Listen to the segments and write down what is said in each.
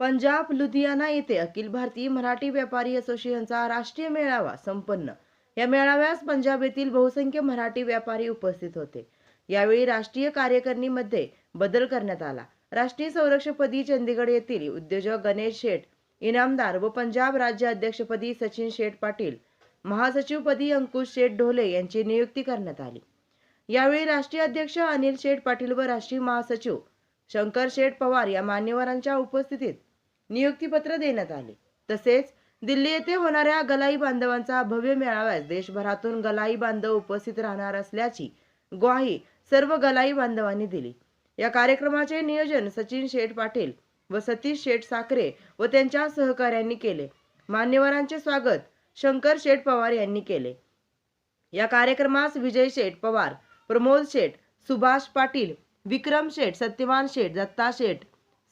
पंजाब लुधियाना येथे अखिल भारतीय मराठी व्यापारी असोसिएशनचा राष्ट्रीय मेळावा संपन्न. या मेळाव्यास पंजाब येथील बहुसंख्य मराठी व्यापारी उपस्थित होते. यावेळी राष्ट्रीय कार्यकारिणीमध्ये बदल करण्यात आला. राष्ट्रीय संरक्षकपदी चंदीगड येथील उद्योजक गणेश शेठ इनामदार व पंजाब राज्य अध्यक्षपदी सचिन शेठ पाटील महासचिवपदी अंकुश शेठ ढोले यांची नियुक्ती करण्यात आली. यावेळी राष्ट्रीय अध्यक्ष अनिल शेठ पाटील व राष्ट्रीय महासचिव शंकर शेठ पवार या मान्यवरांच्या उपस्थितीत नियुक्तीपत्र देण्यात आले. तसेच दिल्ली येथे होणाऱ्या गलाई बांधवांचा भव्य मेळाव्यास देशभरातून गलाई बांधव उपस्थित राहणार असल्याची ग्वाही सर्व गलाई बांधवांनी दिली. या कार्यक्रमाचे नियोजन सचिन शेठ पाटील व सतीश शेठ साखरे व त्यांच्या सहकाऱ्यांनी केले. मान्यवरांचे स्वागत शंकर शेठ पवार यांनी केले. या कार्यक्रमास विजय शेठ पवार प्रमोद शेठ सुभाष पाटील विक्रम शेठ सत्यवान शेठ दत्ता शेठ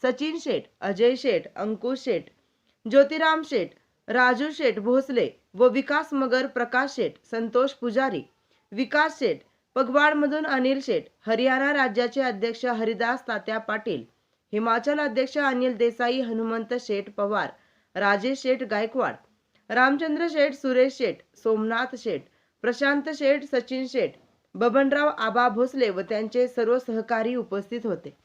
सचिन शेठ अजय शेठ अंकुश शेठ ज्योतिराम शेठ राजू शेठ भोसले व विकास मगर प्रकाश शेठ संतोष पुजारी विकास शेठ पगवाडमधून अनिल शेठ हरियाणा राज्याचे अध्यक्ष हरिदास तात्या पाटील हिमाचल अध्यक्ष अनिल देसाई हनुमंत शेठ पवार राजेश शेठ गायकवाड रामचंद्र शेठ सुरेश शेठ सोमनाथ शेठ प्रशांत शेठ सचिन शेठ बबनराव आबा भोसले व त्यांचे सर्व सहकारी उपस्थित होते.